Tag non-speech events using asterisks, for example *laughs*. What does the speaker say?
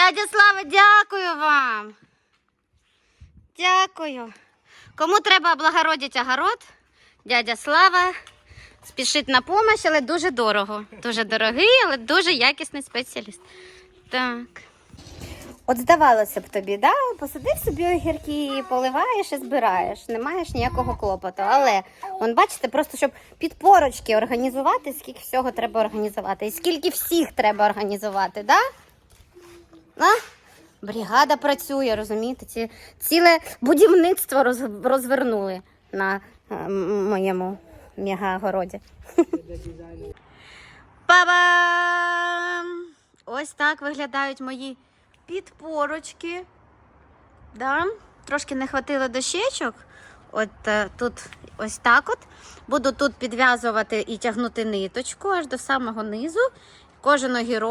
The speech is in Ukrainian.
Дядя Слава, дякую вам. Дякую. Кому треба облагородити огород, дядя Слава спішить на помощь, але дуже дорого. Дуже дорогий, але дуже якісний спеціаліст. Так. От здавалося б тобі, да? посадив собі огірки, поливаєш і збираєш, не маєш ніякого клопоту. Але, он, бачите, просто щоб підпорочки організувати, скільки всього треба організувати, і скільки всіх треба організувати, да? А? Бригада працює, розумієте? Ці, ціле будівництво роз, розвернули на е, моєму мега-городі. *laughs* Па-бам! Ось так виглядають мої підпорочки. Да? Трошки не хватило дощечок. От е, тут ось так от. Буду тут підв'язувати і тягнути ниточку аж до самого низу. Кожен огірочок